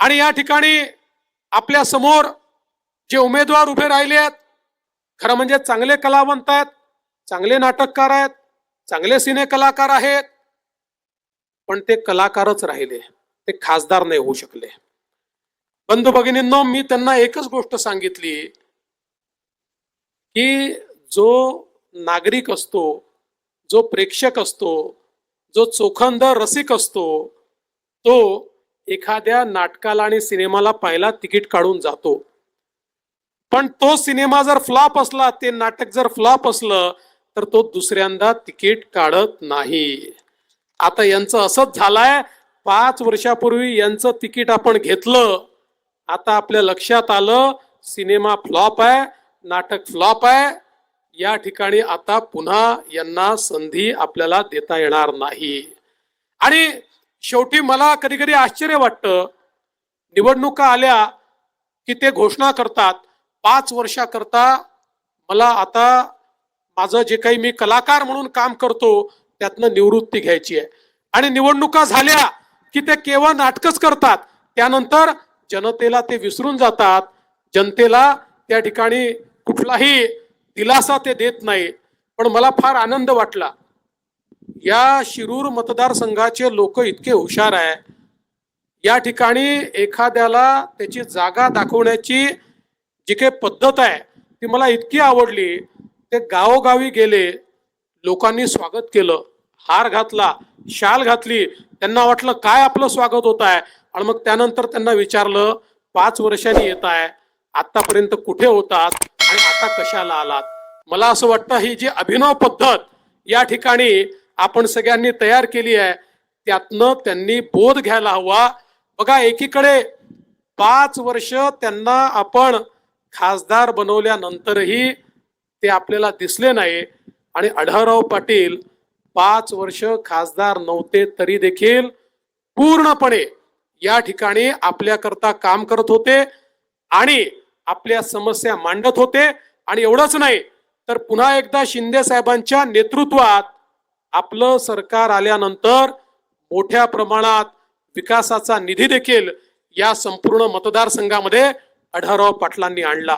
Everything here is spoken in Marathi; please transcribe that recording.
आणि या ठिकाणी आपल्यासमोर जे उमेदवार उभे राहिले आहेत खरं म्हणजे चांगले कलावंत आहेत चांगले नाटककार आहेत चांगले सिने कलाकार आहेत पण ते कलाकारच राहिले ते खासदार नाही होऊ शकले. बंधू भगिनींनो मी त्यांना एकच गोष्ट सांगितली की जो नागरिक असतो जो प्रेक्षक असतो जो चोखंद रसिक असतो तो एखाद्या नाटकाला आणि सिनेमाला पाहायला तिकीट काढून जातो. पण तो सिनेमा जर फ्लॉप असला ते नाटक जर फ्लॉप असलं तर तो दुसऱ्यांदा तिकीट काढत नाही. आता यांचं असंच झालंय पाच वर्षापूर्वी यांचं तिकीट आपण घेतलं. आता आपल्या लक्षात आलं सिनेमा फ्लॉप आहे नाटक फ्लॉप आहे. या ठिकाणी आता पुन्हा यांना संधी आपल्याला देता येणार नाही. आणि शेवटी मला कधी कधी आश्चर्य वाटतं. निवडणुका आल्या की ते घोषणा करतात. पाच वर्षाकरता मला आता माझं जे काही मी कलाकार म्हणून काम करतो त्यातनं निवृत्ती घ्यायची आहे. आणि निवडणुका झाल्या की ते केवळ नाटकच करतात. त्यानंतर जनतेला ते विसरून जातात. जनतेला त्या ठिकाणी कुठलाही दिलासा ते देत नाही. पण मला फार आनंद वाटला. या शिरूर मतदारसंघाचे लोक इतके हुशार आहे. या ठिकाणी एखाद्याला त्याची जागा दाखवण्याची जी काही पद्धत आहे ती मला इतकी आवडली. ते गावोगावी गेले लोकांनी स्वागत केलं हार घातला शाल घातली. त्यांना वाटलं काय आपलं स्वागत होत आहे? आणि मग त्यानंतर त्यांना विचारलं पाच वर्षांनी येत आहे आतापर्यंत कुठे होतात आणि आता कशाला आलात? मला असं वाटतं ही जी अभिनव पद्धत या ठिकाणी आपण सगळ्यांनी तयार केली आहे. त्यातनं त्यांनी बोध घ्यायला हवा. बघा एकीकडे पाच वर्ष त्यांना आपण खासदार बनवल्यानंतरही ते आपल्याला दिसले नाही. आणि आढळराव पाटील पाच वर्ष खासदार नव्हते तरी देखील पूर्णपणे या ठिकाणी आपल्याकरता काम करत होते आणि आपल्या समस्या मांडत होते. आणि एवढंच नाही तर पुन्हा एकदा शिंदे साहेबांच्या नेतृत्वात आपलं सरकार आल्यानंतर मोठ्या प्रमाणात विकासाचा निधी देखील या संपूर्ण मतदारसंघामध्ये आढळराव पाटलांनी आणला.